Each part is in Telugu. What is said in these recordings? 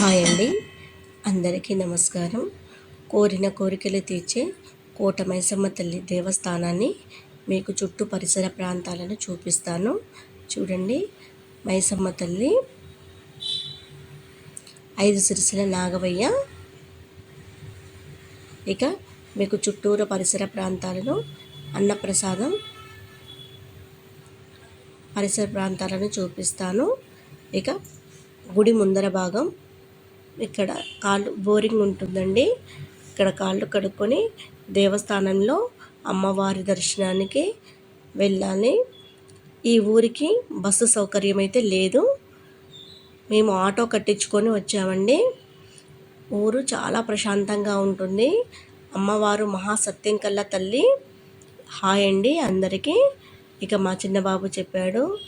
హాయ్ అండి. అందరికీ నమస్కారం. కోరిన కోరికలు తీర్చే కోట మైసమ్మ తల్లి దేవస్థానాన్ని మీకు చుట్టూ పరిసర ప్రాంతాలను చూపిస్తాను. చూడండి మైసమ్మ తల్లి ఐదు సిరిసిల నాగవయ్య. ఇక మీకు చుట్టూరు పరిసర ప్రాంతాలను అన్నప్రసాదం పరిసర ప్రాంతాలను చూపిస్తాను. ఇక గుడి ముందర భాగం ఇక్కడ కాళ్ళు బోరింగ్ ఉంటుందండి. ఇక్కడ కాళ్ళు కడుక్కొని దేవస్థానంలో అమ్మవారి దర్శనానికి వెళ్ళాలి. ఈ ఊరికి బస్సు సౌకర్యం అయితే లేదు. మేము ఆటో కట్టించుకొని వచ్చామండి. ఊరు చాలా ప్రశాంతంగా ఉంటుంది. అమ్మవారు మహాసత్యం కల్లా తల్లి. హాయ్ అండి అందరికీ. ఇక మా చిన్న బాబు చెప్పాడు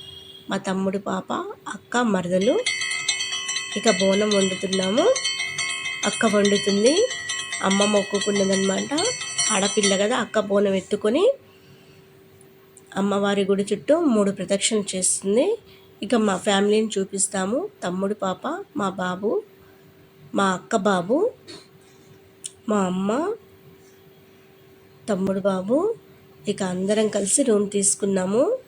మా తమ్ముడు పాప అక్క మరదలు. ఇక బోనం వండుతున్నాము. అక్క వండుతుంది. అమ్మ మొక్కుకున్నదనమాట ఆడపిల్ల కదా అక్క బోనం ఎత్తుకొని అమ్మవారి గుడి చుట్టూ మూడు ప్రదక్షిణ చేస్తుంది. ఇక మా ఫ్యామిలీని చూపిస్తాము. తమ్ముడు పాప మా బాబు మా అక్క బాబు మా అమ్మ తమ్ముడు బాబు. ఇక అందరం కలిసి రూమ్ తీసుకున్నాము.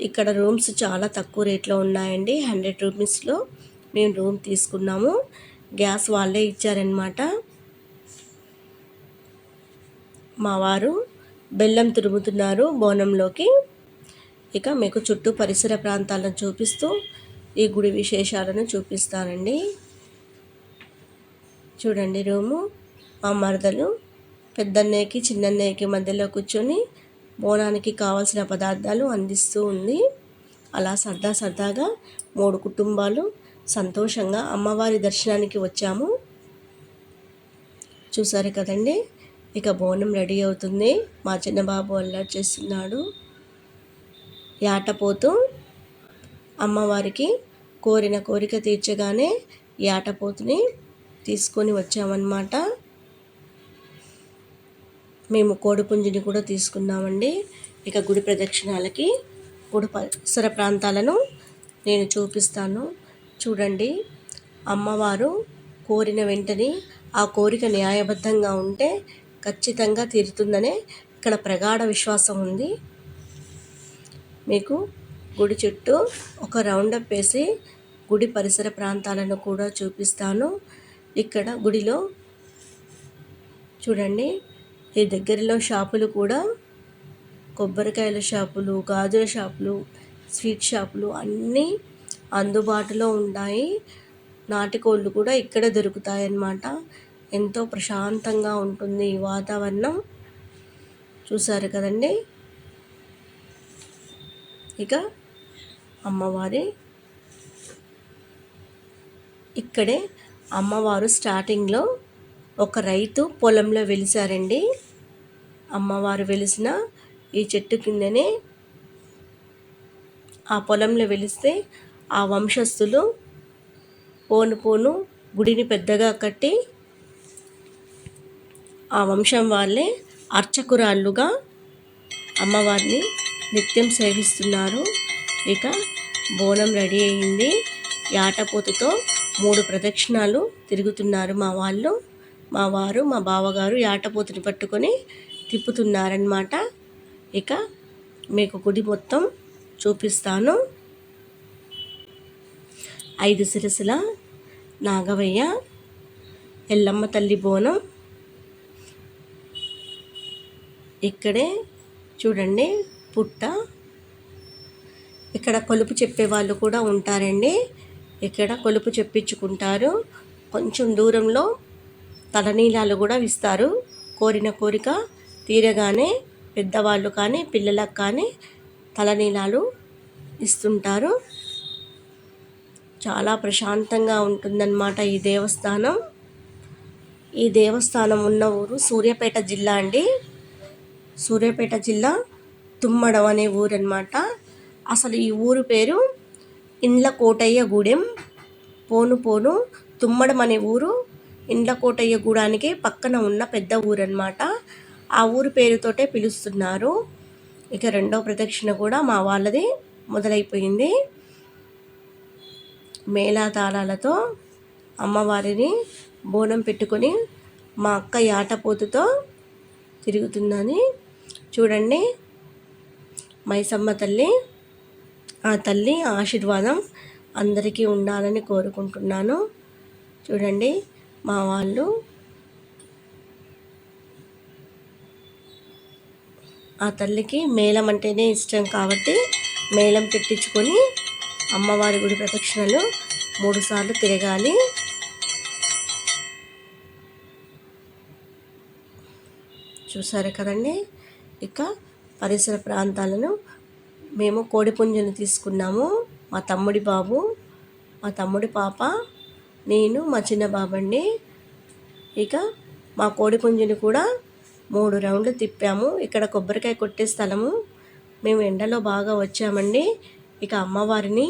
ఇక్కడ రూమ్స్ చాలా తక్కువ రేట్లో ఉన్నాయండి. హండ్రెడ్ రూపీస్లో. మేము రూమ్ తీసుకున్నాము. గ్యాస్ వాళ్ళే ఇచ్చారనమాట మా వారు బెల్లం తురుముతున్నారు బోనంలోకి. ఇక మీకు చుట్టూ పరిసర ప్రాంతాలను చూపిస్తూ ఈ గుడి విశేషాలను చూపిస్తానండి. చూడండి రూము. మా మరదలు పెద్దన్నయ్యకి చిన్నన్నయ్యకి మధ్యలో కూర్చొని బోనానికి కావాల్సిన పదార్థాలు అందిస్తూ ఉంది. అలా సరదా సరదాగా మూడు కుటుంబాలు సంతోషంగా అమ్మవారి దర్శనానికి వచ్చాము. చూసారు కదండి? ఇక బోనం రెడీ అవుతుంది. మా చిన్నబాబు అల్లరి చేస్తున్నాడు. యాటపోతూ అమ్మవారికి కోరిన కోరిక తీర్చగానే యాటపోతుని తీసుకొని వచ్చామన్నమాట. మేము కోడిపుంజిని కూడా తీసుకున్నామండి. ఇక గుడి ప్రదక్షిణాలకి గుడి పరిసర ప్రాంతాలను నేను చూపిస్తాను. చూడండి. అమ్మవారు కోరిన వెంటనే ఆ కోరిక న్యాయబద్ధంగా ఉంటే ఖచ్చితంగా తీరుతుందనే ఇక్కడ ప్రగాఢ విశ్వాసం ఉంది. మీకు గుడి చుట్టూ ఒక రౌండప్ వేసి గుడి పరిసర ప్రాంతాలను కూడా చూపిస్తాను. ఇక్కడ గుడిలో చూడండి. ఈ దగ్గరలో షాపులు కూడా కొబ్బరికాయల షాపులు గాజుల షాపులు స్వీట్ షాపులు అన్నీ అందుబాటులో ఉన్నాయి నాటుకోళ్ళు కూడా ఇక్కడ దొరుకుతాయి అన్నమాట ఎంతో ప్రశాంతంగా ఉంటుంది ఈ వాతావరణం. చూసారు కదండి? ఇక అమ్మవారి ఇక్కడే అమ్మవారు స్టార్టింగ్లో ఒక రైతు పొలంలో వెలిసారండి. అమ్మవారు వెలిసిన ఈ చెట్టు కిందనే ఆ పొలంలో వెలిస్తే ఆ వంశస్థులు పోను పోను గుడిని పెద్దగా కట్టి ఆ వంశం వాళ్ళే అర్చకురాళ్ళుగా అమ్మవారిని నిత్యం సేవిస్తున్నారు. ఇక బోనం రెడీ అయింది. యాటపోతుతో మూడు ప్రదక్షిణాలు తిరుగుతున్నారు మా వాళ్ళు. మా వారు మా బావగారు యాటపోతుని పట్టుకొని తిప్పుతున్నారనమాట ఇక మీకు గుడి మొత్తం చూపిస్తాను. ఐదు సిరసుల నాగవయ్య ఎల్లమ్మ తల్లి బోనం. ఇక్కడే చూడండి పుట్ట. ఇక్కడ కొలుపు చెప్పే వాళ్ళు కూడా ఉంటారండి. ఇక్కడ కొలుపు చెప్పించుకుంటారు. కొంచెం దూరంలో తలనీలాలు కూడా ఇస్తారు కోరిన కోరిక తీరగానే పెద్దవాళ్ళు కానీ పిల్లలకు కానీ తలనీలాలు ఇస్తుంటారు. చాలా ప్రశాంతంగా ఉంటుందన్నమాట ఈ దేవస్థానం. ఈ దేవస్థానం ఉన్న ఊరు సూర్యాపేట జిల్లా అండి. సూర్యాపేట జిల్లా తుమ్మడం అనే ఊరు అనమాట అసలు ఈ ఊరు పేరు ఇండ్ల కోటయ్య గూడెం. పోను పోను తుమ్మడం అనే ఊరు ఇండ్ల కోటయ్య గూడానికి పక్కన ఉన్న పెద్ద ఊరు అనమాట ఆ ఊరు పేరుతోటే పిలుస్తున్నారు. ఇక రెండో ప్రదక్షిణ కూడా మా వాళ్ళది మొదలైపోయింది. మేళాతాళాలతో అమ్మవారిని బోనం పెట్టుకొని మా అక్క యాటపోతుతో తిరుగుతుందని చూడండి. మైసమ్మ తల్లి ఆ తల్లి ఆశీర్వాదం అందరికీ ఉండాలని కోరుకుంటున్నాను. చూడండి మా వాళ్ళు. ఆ తల్లికి మేళం అంటేనే ఇష్టం కాబట్టి మేళం పెట్టించుకొని అమ్మవారి గుడి ప్రదక్షిణలు మూడుసార్లు తిరగాలి. చూసారు కదండి? ఇక పరిసర ప్రాంతాలను మేము కోడిపుంజును తీసుకున్నాము. మా తమ్ముడి బాబు మా తమ్ముడి పాప నేను మా చిన్న బాబండి ఇక మా కోడిపుంజుని కూడా మూడు రౌండ్లు తిప్పాము. ఇక్కడ కొబ్బరికాయ కొట్టే స్థలము. మేము ఎండలో బాగా వచ్చామండి. ఇక అమ్మవారిని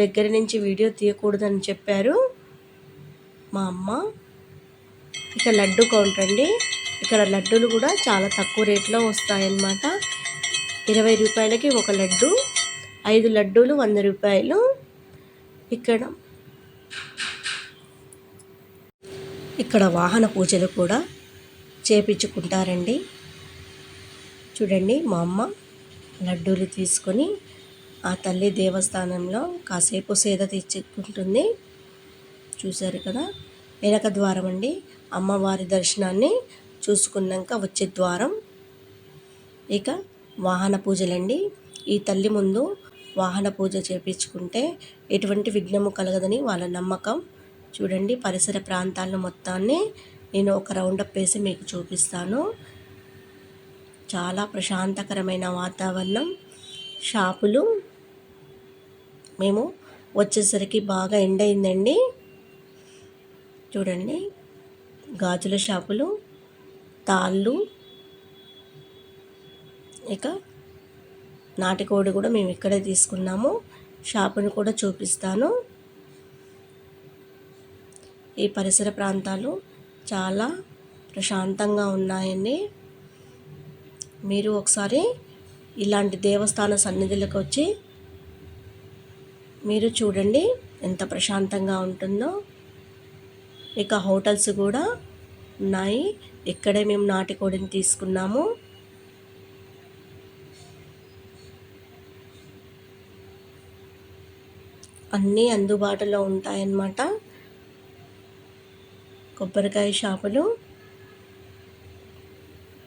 దగ్గర నుంచి వీడియో తీయకూడదని చెప్పారు మా అమ్మ. ఇక లడ్డు కౌంటర్ అండి. ఇక్కడ లడ్డూలు కూడా చాలా తక్కువ రేట్లో వస్తాయన్నమాట. ఇరవై రూపాయలకి ఒక లడ్డు ఐదు లడ్డూలు వంద రూపాయలు. ఇక్కడ ఇక్కడ వాహన పూజలు కూడా చేపించుకుంటారండి. చూడండి మా అమ్మ లడ్డూలు తీసుకొని ఆ తల్లి దేవస్థానంలో కాసేపు సేద తీర్చుకుంటుంది. చూశారు కదా? వెనక ద్వారం అండి. అమ్మవారి దర్శనాన్ని చూసుకున్నాక వచ్చే ద్వారం. ఇక వాహన పూజలండి. ఈ తల్లి ముందు వాహన పూజ చేపించుకుంటే ఎటువంటి విఘ్నము కలగదని వాళ్ళ నమ్మకం. చూడండి పరిసర ప్రాంతాలను మొత్తాన్ని నేను ఒక రౌండప్ వేసి మీకు చూపిస్తాను. చాలా ప్రశాంతకరమైన వాతావరణం. షాపులు మేము వచ్చేసరికి బాగా ఎండ్ అయిందండి. చూడండి గాజుల షాపులు తాళ్ళు ఇక నాటికోడి కూడా మేము ఇక్కడే తీసుకున్నాము. షాపును కూడా చూపిస్తాను. ఈ పరిసర ప్రాంతాలు చాలా ప్రశాంతంగా ఉన్నాయండి. మీరు ఒకసారి ఇలాంటి దేవస్థాన సన్నిధులకు వచ్చి మీరు చూడండి ఎంత ప్రశాంతంగా ఉంటుందో. ఇక హోటల్స్ కూడా ఉన్నాయి. ఇక్కడే మేము నాటికోడిని తీసుకున్నాము. అన్నీ అందుబాటులో ఉంటాయన్నమాట. కొబ్బరికాయ షాపులు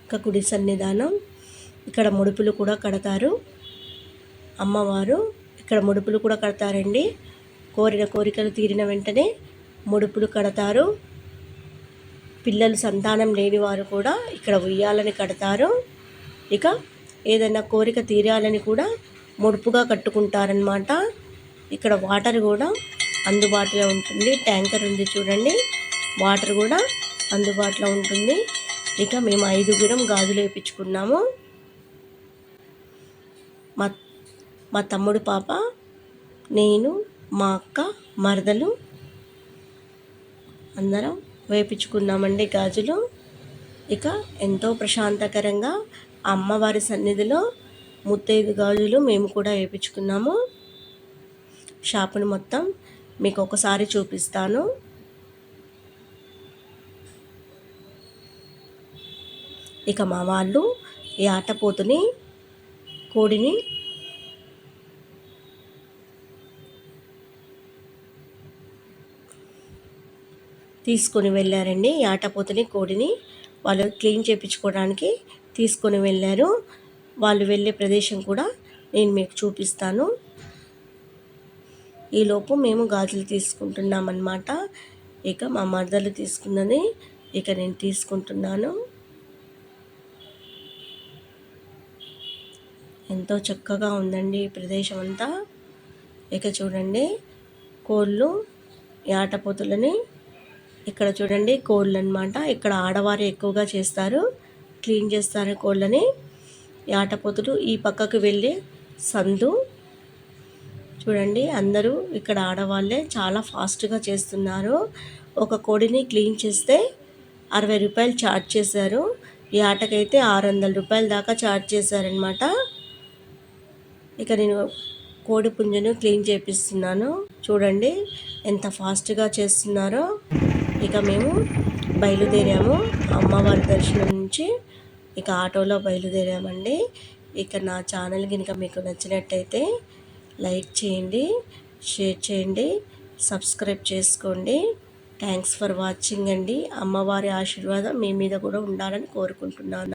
ఇంకా గుడి సన్నిధానం. ఇక్కడ ముడుపులు కూడా కడతారు. అమ్మవారు ఇక్కడ ముడుపులు కూడా కడతారండి. కోరిన కోరికలు తీరిన వెంటనే ముడుపులు కడతారు. పిల్లలు సంతానం లేని వారు కూడా ఇక్కడ ఉయ్యాలని కడతారు. ఇక ఏదైనా కోరిక తీరాలని కూడా ముడుపుగా కట్టుకుంటారనమాట ఇక్కడ వాటర్ కూడా అందుబాటులో ఉంటుంది. ట్యాంకర్ ఉంది చూడండి. వాటర్ కూడా అందుబాటులో ఉంటుంది. ఇక మేము ఐదుగురం గాజులు వేయించుకున్నాము మా మా తమ్ముడు పాప నేను మా అక్క మరదలు అందరం వేపించుకున్నామండి గాజులు. ఇక ఎంతో ప్రశాంతకరంగా అమ్మవారి సన్నిధిలో ముత్తైదు గాజులు మేము కూడా వేయించుకున్నాము షాపుని మొత్తం మీకు ఒకసారి చూపిస్తాను. ఇక మా వాళ్ళు ఈ ఆటపోతుని కోడిని తీసుకొని వెళ్ళారండి. ఆటపోతుని కోడిని వాళ్ళు క్లీన్ చేయించుకోవడానికి తీసుకొని వెళ్ళారు. వాళ్ళు వెళ్ళే ప్రదేశం కూడా నేను మీకు చూపిస్తాను. ఈలోపు మేము గాజులు తీసుకుంటున్నాం అన్నమాట ఇక మా మరదలు తీసుకున్నది ఇక నేను తీసుకుంటున్నాను. ఎంతో చక్కగా ఉందండి ఈ ప్రదేశం అంతా. ఇక చూడండి కోళ్ళు ఆటపోతులని ఇక్కడ చూడండి కోళ్ళు అనమాట ఇక్కడ ఆడవారు ఎక్కువగా చేస్తారు. క్లీన్ చేస్తారు కోళ్ళని. ఆటపోతులు ఈ పక్కకు వెళ్ళి సందు. చూడండి అందరూ ఇక్కడ ఆడవాళ్ళే చాలా ఫాస్ట్గా చేస్తున్నారు. ఒక కోడిని క్లీన్ చేస్తే అరవై రూపాయలు ఛార్జ్ చేశారు. ఈ ఆటకైతే ఆరు వందల రూపాయల దాకా ఛార్జ్ చేశారనమాట. ఇక నేను కోడి పుంజను క్లీన్ చేపిస్తున్నాను. చూడండి ఎంత ఫాస్ట్గా చేస్తున్నారో. ఇక మేము బయలుదేరాము. అమ్మవారి దర్శనం నుంచి ఇక ఆటోలో బయలుదేరామండి. ఇక నా ఛానల్ కనుక మీకు నచ్చినట్టయితే లైక్ చేయండి షేర్ చేయండి సబ్స్క్రైబ్ చేసుకోండి. థ్యాంక్స్ ఫర్ వాచింగ్ అండి. అమ్మవారి ఆశీర్వాదం మీ మీద కూడా ఉండాలని కోరుకుంటున్నాను.